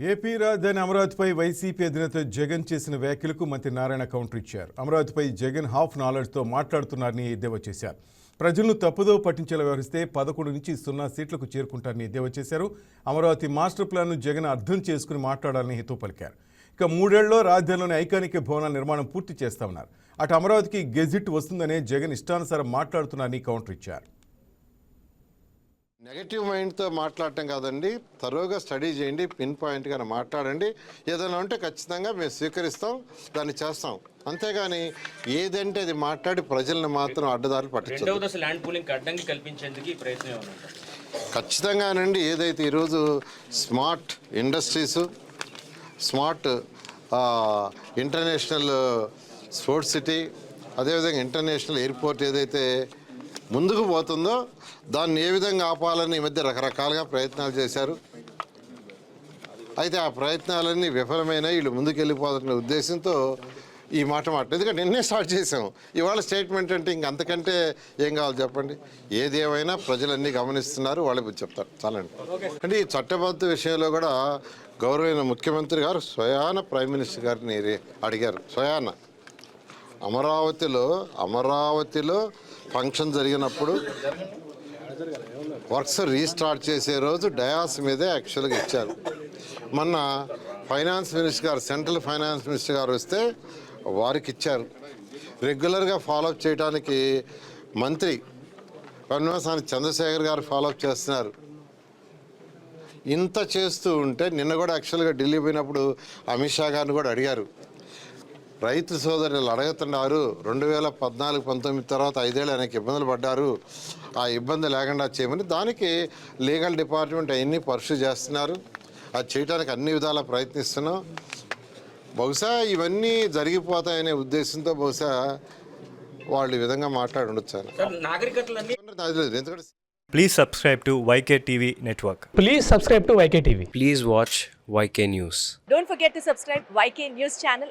AP రాజధాని అమరావతిపై YCP అధినేత జగన్ చేసిన వ్యాఖ్యలకు మంత్రి నారాయణ కౌంటర్ ఇచ్చారు. అమరావతిపై జగన్ హాఫ్ నాలెడ్జ్తో మాట్లాడుతున్నారని ఎద్దేవా చేశారు. ప్రజలను తప్పుదో పట్టించేలా వ్యవహరిస్తే పదకొండు నుంచి సున్నా సీట్లకు చేరుకుంటారని ఎద్దేవా చేశారు. అమరావతి మాస్టర్ ప్లాన్ను జగన్ అర్థం చేసుకుని మాట్లాడాలని హితవు పలికారు. ఇక మూడేళ్ళలో రాజధానిలోని ఐకానిక భవనాల నిర్మాణం పూర్తి చేస్తామన్నారు అటు అమరావతికి గెజిట్ వస్తుందనే జగన్ ఇష్టానుసారం మాట్లాడుతున్నారని కౌంటర్ ఇచ్చారు. నెగటివ్ మైండ్తో మాట్లాడటం కాదండి. తరోగా స్టడీ చేయండి పిన్ పాయింట్గా మాట్లాడండి. ఏదైనా ఉంటే ఖచ్చితంగా మేము స్వీకరిస్తాం దాన్ని చేస్తాం. అంతేగాని ఏదంటే అది మాట్లాడి ప్రజల్ని మాత్రం అడ్డదారులు ఉందా? ఖచ్చితంగానండి. ఏదైతే ఈరోజు smart industries smart international sports city అదేవిధంగా ఇంటర్నేషనల్ ఎయిర్పోర్ట్ ఏదైతే ముందుకు పోతుందో దాన్ని ఏ విధంగా ఆపాలని ఈ మధ్య రకరకాలుగా ప్రయత్నాలు చేశారు. అయితే ఆ ప్రయత్నాలన్నీ విఫలమైన వీళ్ళు ముందుకెళ్ళిపోతున్న ఉద్దేశంతో ఈ మాట మాట ఎందుకంటే నిన్నే స్టార్ట్ చేసాం ఇవాళ స్టేట్మెంట్ అంటే ఇంక అంతకంటే ఏం కావాలి చెప్పండి? ఏదేమైనా ప్రజలన్నీ గమనిస్తున్నారు వాళ్ళకి చెప్తారు. చాలండి. అంటే ఈ చట్టబద్ధ విషయంలో కూడా గౌరవైన ముఖ్యమంత్రి గారు స్వయాన ప్రైమ్ మినిస్టర్ గారిని అడిగారు. స్వయాన. అమరావతిలో అమరావతిలో ఫంక్షన్ జరిగినప్పుడు వర్క్స్ రీస్టార్ట్ చేసే రోజు డయాస్ మీదే యాక్చువల్గా ఇచ్చారు. మొన్న ఫైనాన్స్ మినిస్టర్ గారు సెంట్రల్ ఫైనాన్స్ మినిస్టర్ గారు వస్తే వారికి ఇచ్చారు. రెగ్యులర్గా ఫాలోఅప్ చేయడానికి మంత్రి వన్వాసాని చంద్రశేఖర్ గారు ఫాలోఅప్ చేస్తున్నారు. ఇంత చేస్తూ ఉంటే నిన్న కూడా యాక్చువల్గా ఢిల్లీ పోయినప్పుడు అమిత్ షా గారిని కూడా అడిగారు. రైతు సోదరులు అడుగుతున్నారు రెండు వేల పద్నాలుగు పంతొమ్మిది తర్వాత ఐదేళ్ళు ఆయనకి ఇబ్బందులు పడ్డారు ఆ ఇబ్బంది లేకుండా చేయమని దానికి లీగల్ డిపార్ట్మెంట్ అవన్నీ పర్సూ చేస్తున్నారు అది చేయడానికి అన్ని విధాలా ప్రయత్నిస్తున్నాం బహుశా ఇవన్నీ జరిగిపోతాయనే ఉద్దేశంతో బహుశా వాళ్ళు ఈ విధంగా మాట్లాడి ఉండొచ్చు ఎందుకంటే Please subscribe to YK TV Network. Please subscribe to YK TV. Please watch YK News. Don't forget to subscribe YK News channel